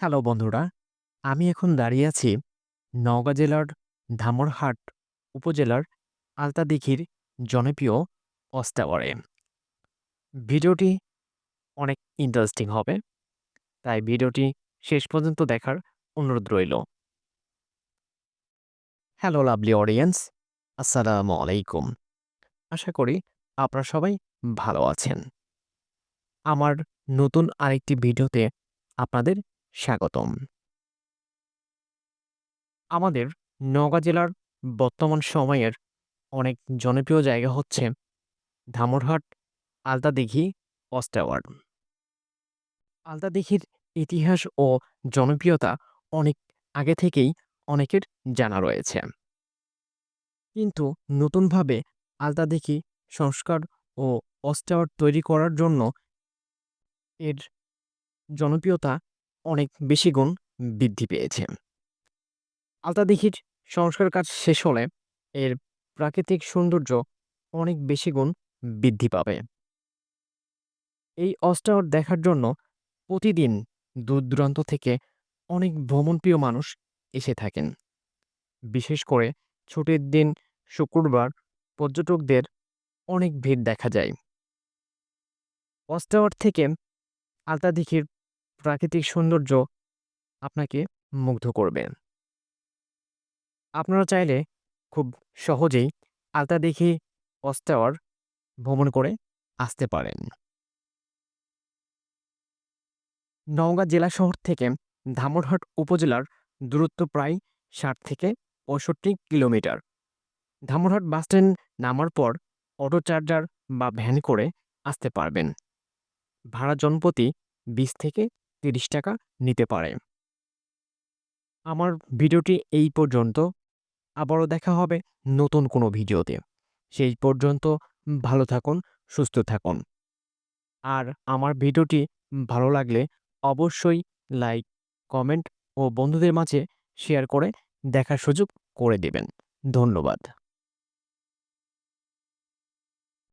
Hello বন্ধুরা, আমি এখন দাঁড়িয়ে আছি নওগাঁ জেলার ধামরহাট উপজেলার আলতাদিঘির জনপ্রিয় অস্টাওয়ারে ভিডিওটি অনেক ইন্টারেস্টিং হবে, তাই ভিডিওটি শেষ পর্যন্ত দেখার অনুরোধ রইল। হ্যালো লাভলি অডিয়েন্স আসসালামু আলাইকুম। আশা করি আপনারা সবাই ভালো আছেন। আমার নতুন আরেকটি ভিডিওতে আপনাদের স্বাগতম। আমাদের নওগাঁ জেলার বর্তমান সময়ের অনেক জনপ্রিয় জায়গা হচ্ছে ধামরহাট আলতাদিঘি অস্টাওয়ার আলতাদিঘির ইতিহাস ও জনপ্রিয়তা অনেক আগে থেকেই অনেকের জানা রয়েছে। কিন্তু নতুনভাবে আলতাদিঘি সংস্কার ও অস্টাওয়ার তৈরি করার জন্য এর জনপ্রিয়তা অনেক বেশি গুণ বৃদ্ধি পেয়েছে। আলতাদিঘির সংস্কার কাজ শেষ হলে এর প্রাকৃতিক সৌন্দর্য অনেক বেশি গুণ বৃদ্ধি পাবে। এই অস্টাওয়ার দেখার জন্য প্রতিদিন দূর দূরান্ত থেকে অনেক ভ্রমণপ্রিয় মানুষ এসে থাকেন। বিশেষ করে ছুটির দিন শুক্রবার পর্যটকদের অনেক ভিড় দেখা যায়। অস্টাওয়ার থেকে আলতাদিঘির প্রাকৃতিক সৌন্দর্য আপনাকে মুগ্ধ করবে। আপনারা চাইলে খুব সহজেই আলতাদিঘি অস্টাওয়ার ভ্রমণ করে আসতে পারেন। নওগাঁ জেলা শহর থেকে ধামরহাট উপজেলার দূরত্ব প্রায় ষাট থেকে পঁয়ষট্টি কিলোমিটার। ধামরহাট বাসস্ট্যান্ড নামার পর অটো চার্জার বা ভ্যান করে আসতে পারবেন। ভাড়া জনপ্রতি বিশ থেকে তিরিশ টাকা নিতে পারে। আমার ভিডিওটি এই পর্যন্ত। আবারও দেখা হবে নতুন কোনো ভিডিওতে। সেই পর্যন্ত ভালো থাকুন, সুস্থ থাকুন। আর আমার ভিডিওটি ভালো লাগলে অবশ্যই লাইক, কমেন্ট ও বন্ধুদের মাঝে শেয়ার করে দেখার সুযোগ করে দেবেন। ধন্যবাদ।